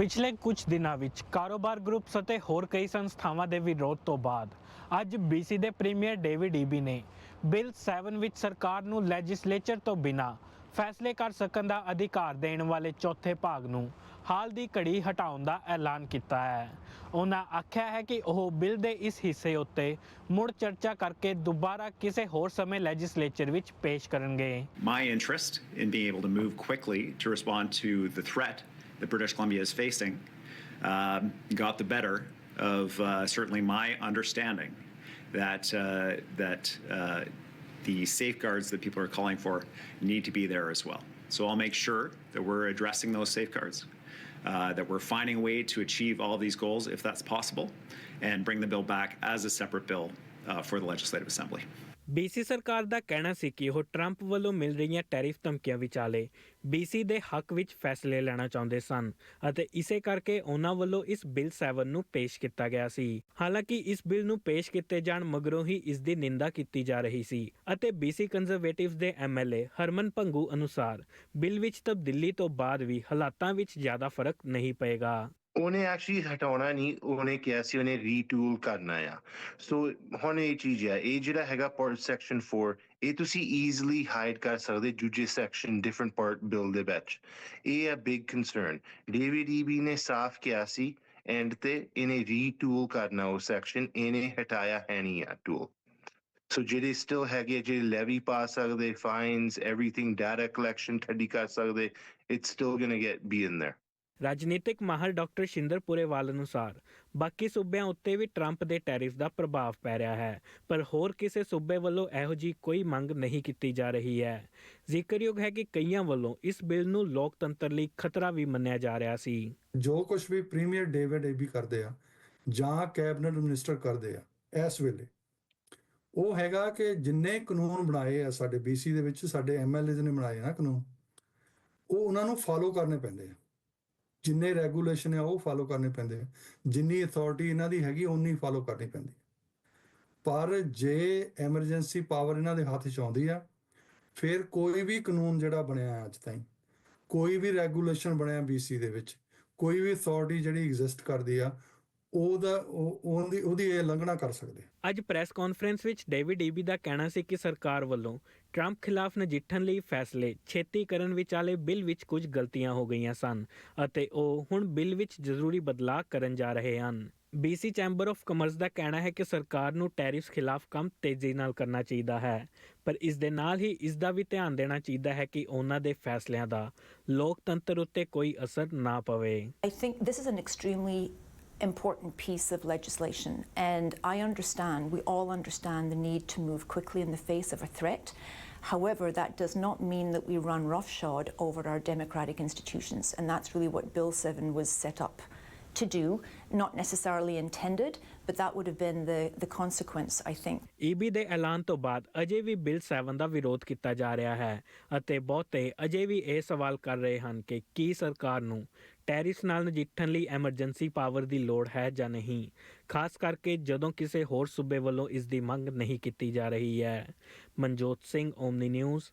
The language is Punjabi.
ਪਿਛਲੇ ਕੁਝ ਦਿਨਾਂ ਵਿੱਚ ਕਾਰੋਬਾਰ ਗਰੁੱਪਸ ਅਤੇ ਹੋਰ ਕਈ ਸੰਸਥਾਵਾਂ ਦੇ ਵਿਰੋਧ ਤੋਂ ਬਾਅਦ, ਅੱਜ BC ਦੇ ਪ੍ਰੀਮੀਅਰ ਡੇਵਿਡ ਈਬੀ ਨੇ ਬਿੱਲ 7 ਵਿੱਚ ਸਰਕਾਰ ਨੂੰ ਲੈਜਿਸਲੇਚਰ ਤੋਂ ਬਿਨਾ ਫੈਸਲੇ ਕਰ ਸਕਣ ਦਾ ਅਧਿਕਾਰ ਦੇਣ ਵਾਲੇ ਚੌਥੇ ਭਾਗ ਨੂੰ ਹਾਲ ਦੀ ਘੜੀ ਹਟਾਉਣ ਦਾ ਐਲਾਨ ਕੀਤਾ ਹੈ। ਉਹਨਾਂ ਆਖਿਆ ਹੈ ਕਿ ਉਹ ਬਿੱਲ ਦੇ ਇਸ ਹਿੱਸੇ ਉੱਤੇ ਮੁੜ ਚਰਚਾ ਕਰਕੇ ਦੁਬਾਰਾ ਕਿਸੇ ਹੋਰ ਸਮੇਂ ਲੈਜਿਸਲੇਚਰ ਵਿੱਚ ਪੇਸ਼ ਕਰਨਗੇ। My interest in being able to move quickly to respond to the threat that British Columbia is facing um, got the better of uh, certainly my understanding that uh, that uh, the safeguards that people are calling for need to be there as well. So I'll make sure that we're addressing those safeguards. Uh, that we're finding a way to achieve all of these goals if that's possible and bring the bill back as a separate bill uh, for the Legislative Assembly. BC ਸਰਕਾਰ ਦਾ ਕਹਿਣਾ ਸੀ ਕਿ ਉਹ ਟਰੰਪ ਵੱਲੋਂ ਮਿਲ ਰਹੀਆਂ ਟੈਰਿਫ ਧਮਕੀਆਂ ਵਿਚਾਲੇ BC ਦੇ ਹੱਕ ਵਿੱਚ ਫੈਸਲੇ ਲੈਣਾ ਚਾਹੁੰਦੇ ਸਨ ਅਤੇ ਇਸੇ ਕਰਕੇ ਉਹਨਾਂ ਵੱਲੋਂ ਇਸ ਬਿੱਲ 7 ਨੂੰ ਪੇਸ਼ ਕੀਤਾ ਗਿਆ ਸੀ। ਹਾਲਾਂਕਿ ਇਸ ਬਿੱਲ ਨੂੰ ਪੇਸ਼ ਕੀਤੇ ਜਾਣ ਮਗਰੋਂ ਹੀ ਇਸ ਦੀ ਨਿੰਦਾ ਕੀਤੀ ਜਾ ਰਹੀ ਸੀ ਅਤੇ BC ਕੰਜ਼ਰਵੇਟਿਵਸ ਦੇ ਐਮਐਲਏ ਹਰਮਨ ਭੰਗੂ ਅਨੁਸਾਰ ਬਿੱਲ ਵਿੱਚ ਤਬਦੀਲੀ ਤੋਂ ਬਾਅਦ ਵੀ ਹਾਲਾਤਾਂ ਵਿੱਚ ਜ਼ਿਆਦਾ ਫ਼ਰਕ ਨਹੀਂ ਪਏਗਾ। ਉਹਨੇ ਐਕਚੁਅਲੀ ਹਟਾਉਣਾ ਨਹੀਂ, ਉਹਨੇ ਕਿਹਾ ਸੀ ਉਹਨੇ ਰੀਟੂਲ ਕਰਨਾ ਆ। ਸੋ ਹੁਣ ਇਹ ਚੀਜ਼ ਆ, ਇਹ ਜਿਹੜਾ ਹੈਗਾ ਪਾਰਟ ਸੈਕਸ਼ਨ 4 ਇਹ ਤੁਸੀਂ ਈਜ਼ੀਲੀ ਹਾਈਡ ਕਰ ਸਕਦੇ ਦੂਜੇ ਸੈਕਸ਼ਨ ਡਿਫਰੈਂਟ ਪਾਰਟ ਬਿਲ ਦੇ ਵਿੱਚ। ਇਹ ਆ ਬਿਗ ਕਨਸਰਨ ਡੀਵੀਡੀਬੀ ਨੇ ਸਾਫ਼ ਕਿਹਾ ਸੀ ਐਂਡ ਤੇ ਇਹਨੇ ਰੀਟੂਲ ਕਰਨਾ ਉਹ ਸੈਕਸ਼ਨ ਇਹਨੇ ਹਟਾਇਆ ਹੈ ਨਹੀਂ ਆ ਟੂਲ ਸੋ ਜਿਹੜੇ ਸਟਿਲ ਹੈਗੇ ਜਿਹੜੇ ਲੈਵੀ ਪਾ ਸਕਦੇ ਫਾਈਨਸ ਐਵਰੀਥਿੰਗ ਡਾਟਾ ਕਲੈਕਸ਼ਨ ਕੱਢੀ ਕਰ ਸਕਦੇ it's still going to get be in there ਰਾਜਨੀਤਿਕ ਮਾਹਰ ਡਾਕਟਰ ਸ਼ਿੰਦਰ ਪੁਰੇਵਾਲ ਅਨੁਸਾਰ, ਬਾਕੀ ਸੂਬਿਆਂ ਉੱਤੇ ਵੀ ਟਰੰਪ ਦੇ ਟੈਰਿਫ ਦਾ ਪ੍ਰਭਾਵ ਪੈ ਰਿਹਾ ਹੈ, ਪਰ ਹੋਰ ਕਿਸੇ ਸੂਬੇ ਵੱਲੋਂ ਇਹੋ ਜੀ ਕੋਈ ਮੰਗ ਨਹੀਂ ਕੀਤੀ ਜਾ ਰਹੀ ਹੈ। ਜ਼ਿਕਰਯੋਗ ਹੈ ਕਿ ਕਈਆਂ ਵੱਲੋਂ ਇਸ ਬਿੱਲ ਨੂੰ ਲੋਕਤੰਤਰ ਲਈ ਖਤਰਾ ਵੀ ਮੰਨਿਆ ਜਾ ਰਿਹਾ ਸੀ। ਜੋ ਕੁਝ ਵੀ ਪ੍ਰੀਮੀਅਰ ਡੇਵਿਡ ਏਬੀ ਕਰਦੇ ਆ, ਜਾਂ ਕੈਬਨਿਟ ਮਿਨਿਸਟਰ ਕਰਦੇ ਆ, ਇਸ ਵੇਲੇ ਉਹ ਹੈਗਾ ਕਿ ਜਿੰਨੇ ਕਾਨੂੰਨ ਬਣਾਏ ਆ ਸਾਡੇ BC ਦੇ ਵਿੱਚ, ਸਾਡੇ ਐਮਐਲਏਜ਼ ਨੇ ਬਣਾਏ ਨਾ ਕਾਨੂੰਨ, ਉਹ ਉਹਨਾਂ ਨੂੰ ਫਾਲੋ ਕਰਨੇ ਪੈਂਦੇ ਆ। ਜਿੰਨੇ ਰੈਗੂਲੇਸ਼ਨ ਆ, ਉਹ ਫਾਲੋ ਕਰਨੇ ਪੈਂਦੇ ਆ। ਜਿੰਨੀ ਅਥਾਰਟੀ ਇਹਨਾਂ ਦੀ ਹੈਗੀ ਉਨੀ ਫਾਲੋ ਕਰਨੀ ਪੈਂਦੀ ਪਰ ਜੇ ਐਮਰਜੈਂਸੀ ਪਾਵਰ ਇਹਨਾਂ ਦੇ ਹੱਥ 'ਚ ਆਉਂਦੀ ਆ, ਫਿਰ ਕੋਈ ਵੀ ਕਾਨੂੰਨ ਜਿਹੜਾ ਬਣਿਆ ਅੱਜ ਤਾਈਂ, ਕੋਈ ਵੀ ਰੈਗੂਲੇਸ਼ਨ ਬਣਿਆ BC ਦੇ ਵਿੱਚ, ਕੋਈ ਵੀ ਅਥਾਰਟੀ ਜਿਹੜੀ ਐਗਜ਼ਿਸਟ ਕਰਦੀ ਆ ਉਹਦਾ ਉਹ- ਉਹਦੀ ਉਹਦੀ ਇਹ ਉਲੰਘਣਾ ਕਰ ਸਕਦੇ। ਅੱਜ ਪ੍ਰੈਸ ਕਾਨਫਰੰਸ ਵਿੱਚ ਡੇਵਿਡ ਈਬੀ ਦਾ ਕਹਿਣਾ ਸੀ ਕਿ ਸਰਕਾਰ ਵੱਲੋਂ ਟਰੰਪ ਖਿਲਾਫ ਨਜਿੱਠਣ ਲਈ ਫੈਸਲੇ ਛੇਤੀ ਕਰਨ ਵਿਚਾਲੇ ਬਿੱਲ ਵਿੱਚ ਕੁਝ ਗਲਤੀਆਂ ਹੋ ਗਈਆਂ ਸਨ ਅਤੇ ਉਹ ਹੁਣ ਬਿੱਲ ਵਿੱਚ ਜ਼ਰੂਰੀ ਬਦਲਾਅ ਕਰਨ ਜਾ ਰਹੇ ਹਨ BC ਚੈਂਬਰ ਆਫ ਕਮਰਸ ਦਾ ਕਹਿਣਾ ਹੈ ਕਿ ਸਰਕਾਰ ਨੂੰ ਟੈਰਿਫਸ ਖਿਲਾਫ ਕੰਮ ਤੇਜ਼ੀ ਨਾਲ ਕਰਨਾ ਚਾਹੀਦਾ ਹੈ ਪਰ ਇਸ ਦੇ ਨਾਲ ਹੀ ਇਸ ਦਾ ਵੀ ਧਿਆਨ ਦੇਣਾ ਚਾਹੀਦਾ ਹੈ ਕਿ ਉਹਨਾਂ ਦੇ ਫੈਸਲਿਆਂ ਦਾ ਲੋਕਤੰਤਰ ਉੱਤੇ ਕੋਈ ਅਸਰ ਨਾ ਪਵੇ I think this is an extremely important piece of legislation, and I understand, we all understand the need to move quickly in the face of a threat. However, that does not mean that we run roughshod over our democratic institutions, and that's really what Bill 7 was set up to do. Not necessarily intended, but that would have been the, the consequence, I think. Eby ਦੇ ਐਲਾਨ ਤੋਂ ਬਾਅਦ ਅਜੇ ਵੀ ਬਿੱਲ 7 ਦਾ ਵਿਰੋਧ ਕੀਤਾ ਜਾ ਰਿਹਾ ਹੈ ਅਤੇ ਬਹੁਤੇ ਅਜੇ ਵੀ ਇਹ ਸਵਾਲ ਕਰ ਰਹੇ ਹਨ ਕਿ ਕੀ ਸਰਕਾਰ ਨੂੰ ਟੈਰਿਸ ਨਾਲ ਨਜਿੱਠਣ ਲਈ ਐਮਰਜੈਂਸੀ ਪਾਵਰ ਦੀ ਲੋੜ ਹੈ ਜਾਂ ਨਹੀਂ ਖਾਸ ਕਰਕੇ ਜਦੋਂ ਕਿਸੇ ਹੋਰ ਸੂਬੇ ਵੱਲੋਂ ਇਸ ਦੀ ਮੰਗ ਨਹੀਂ ਕੀਤੀ ਜਾ ਰਹੀ ਹੈ ਮਨਜੋਤ ਸਿੰਘ ਓਮਨੀ ਨਿਊਜ਼